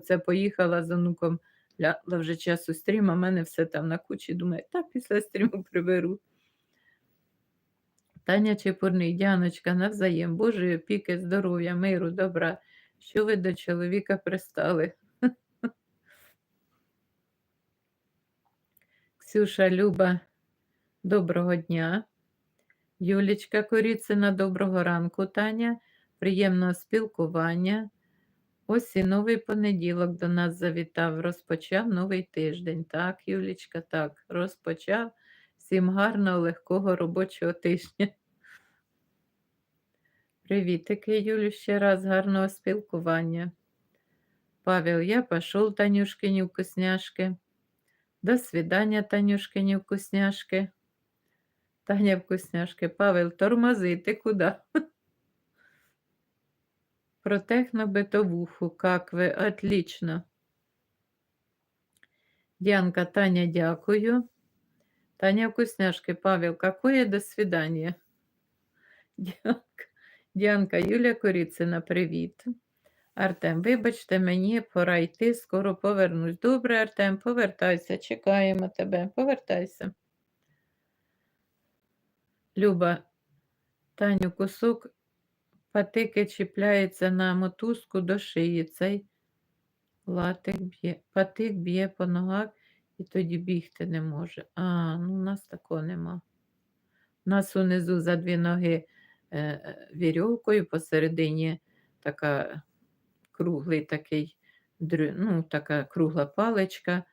це поїхала з онуком, ляла вже часу стрім, а мене все там на кучі. Думаю, та після стріму приберу. Таня Чепурний, Діаночка, навзаєм, Божої опіки, здоров'я, миру, добра. Що ви до чоловіка пристали? Ксюша, Люба, доброго дня. Юлічка Коріцина, доброго ранку, Таня. Приємного спілкування. Ось і новий понеділок до нас завітав, розпочав новий тиждень. Так, Юлічка, так, розпочав. Всім гарного, легкого робочого тижня. Привітики, Юлю, ще раз гарного спілкування. Павел, я пошел, Танюшкині вкусняшки. До свидання, Танюшкині вкусняшки. Таня вкусняшки. Павел, тормози, ти куди? Про технобытовуху, как ви? Отлично. Діанка, Таня, дякую. Таня вкусняшки, Павел, какое до свидания? Діанка, Діанка, Юля Коріцина, привіт. Артем, вибачте, мені пора йти, скоро повернусь. Добре, Артем, повертайся, чекаємо тебе, повертайся. Люба, Таню, кусок патики чіпляється на мотузку до шиї. Цей латик б'є, патик б'є по ногах і тоді бігти не може. А, ну у нас такого нема. У нас унизу за дві ноги е, е, вірьовкою, посередині така круглий такий, ну, така кругла паличка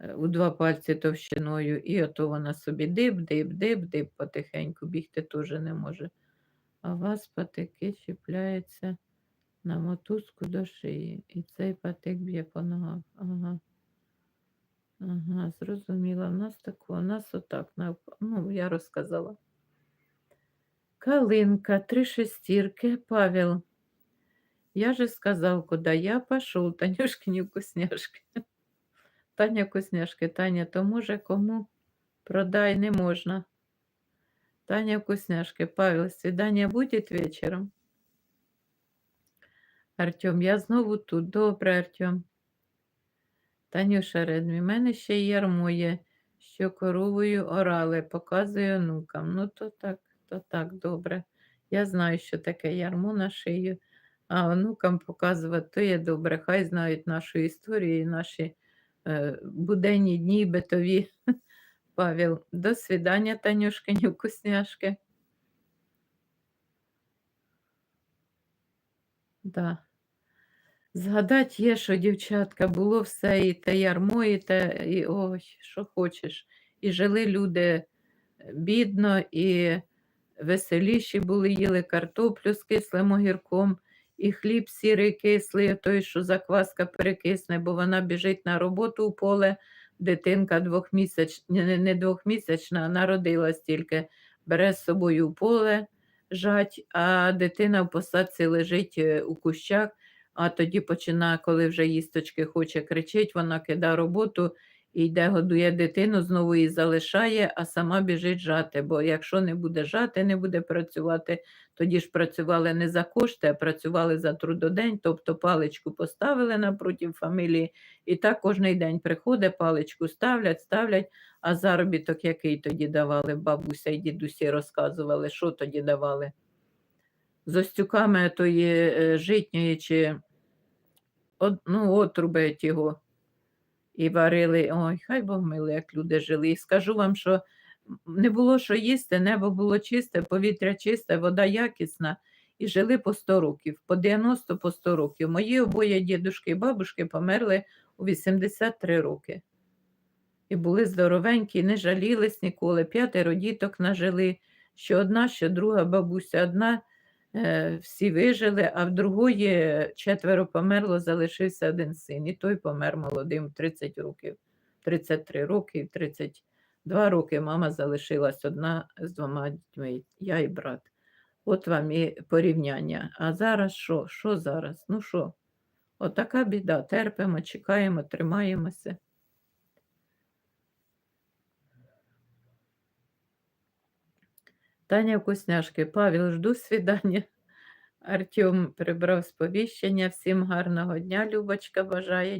е, у два пальці товщиною, і ото вона собі дип, дип, дип, дип, потихеньку бігти теж не може. А вас патики чіпляються на мотузку до шиї. І цей патик б'є по ногах. Ага. Ага, зрозуміла. У нас такого, у нас отак. Ну, я розказала. Калинка, три шестірки, Павел. Я же сказав, куди я пішов, Танюшкині вкусняшки. Таня вкусняшки, Таня, то може кому продай не можна. Таня вкусняшки, Павел, свидання буде вечором? Артем, я знову тут. Добре, Артем. Танюша Редмі, в мене ще ярмо є, що коровою орали, показую онукам. Ну, то так, то так, добре. Я знаю, що таке ярмо на шию, а онукам показувати то є добре. Хай знають нашу історію і наші е, буденні дні битові. Павел, до свидання, Танюшкині вкусняшки. Да. Згадать є, що дівчатка було все, і те ярмо, і те, і ой, що хочеш. І жили люди е, бідно, і веселіші були, їли картоплю з кислим огірком, і хліб сірий кислий, той, що закваска перекисне, бо вона біжить на роботу у поле. Дитинка двохмісячна, не, двохмісячна, народилась тільки, бере з собою поле жать, а дитина в посадці лежить е, у кущах. А тоді починає, коли вже їсточки хоче кричить, вона кидає роботу і йде, годує дитину, знову її залишає, а сама біжить жати. Бо якщо не буде жати, не буде працювати, тоді ж працювали не за кошти, а працювали за трудодень, тобто паличку поставили напроти фамілії, і так кожен день приходить, паличку ставлять, ставлять, а заробіток який тоді давали, бабуся і дідусі розказували, що тоді давали з остюками тої е, житньої чи ну, отруби його. І варили, ой, хай Бог милий, як люди жили. І скажу вам, що не було що їсти, небо було чисте, повітря чисте, вода якісна, і жили по 100 років, по 90 по 100 років. Мої обоє дідушки і бабушки померли у 83 роки. І були здоровенькі, не жалілись ніколи. П'ятеро діток нажили, що одна, що друга бабуся, одна всі вижили, а в другої четверо померло, залишився один син. І той помер молодим 30 років, 33 роки, 32 роки мама залишилась одна з двома дітьми, я і брат. От вам і порівняння. А зараз що? Що зараз? Ну що? Отака біда. Терпимо, чекаємо, тримаємося. Таня вкусняшки, Павел, жду свидання. Артем прибрав сповіщення. Всім гарного дня, Любочка бажає.